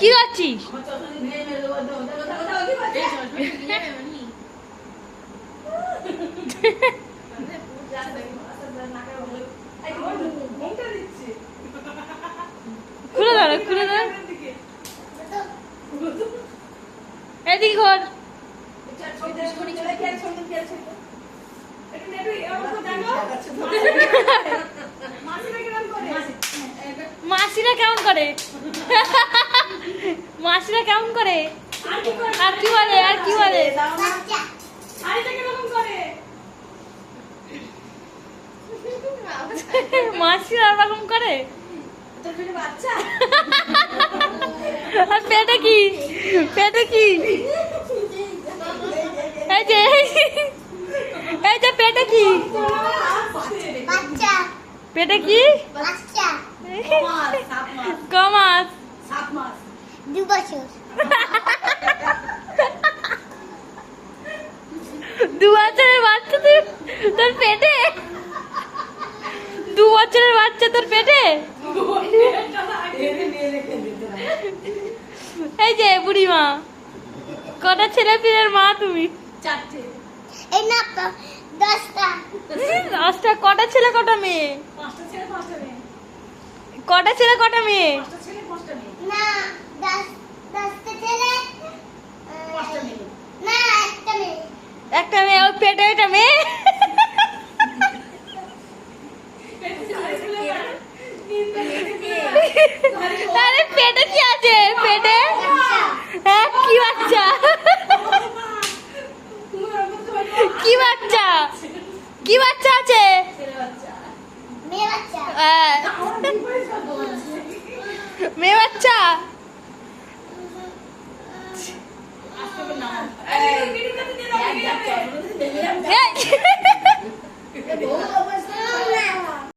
কি করছিস? খুলে দাঁড়া খুলে দাঁড়া ঘর। মাসিরা কেমন করে? মাসিরা কেমন করে? আর কি বলে আর কি বলে? মাসিরা আর করে? আর পেটে কি? পেটে কি? এই যে এই যে পেটে কি? পেটে কি? বাচ্চা। কমাস। দু বছর দু বছরের বাচ্চা তুই তোর পেটে? দু বছরের বাচ্চা তোর পেটে? এই যে বুড়িমা কটা ছেলে পিলের মা তুমি? এই না তো দশটা। দশটা কটা ছেলে কটা মেয়ে? কটা ছেলে কটা মেয়ে? না দশ দশটা ছেলে আহ, না একটা মেয়ে একটা মেয়ে ওর পেটে একটা মেয়ে। আরে পেটে কি আছে? পেটে? হ্যাঁ কি বাচ্চা? কি বাচ্চা? কি বাচ্চা আছে? মেয়ে বাচ্চা। হ্যাঁ। মেয়ে বাচ্চা এই,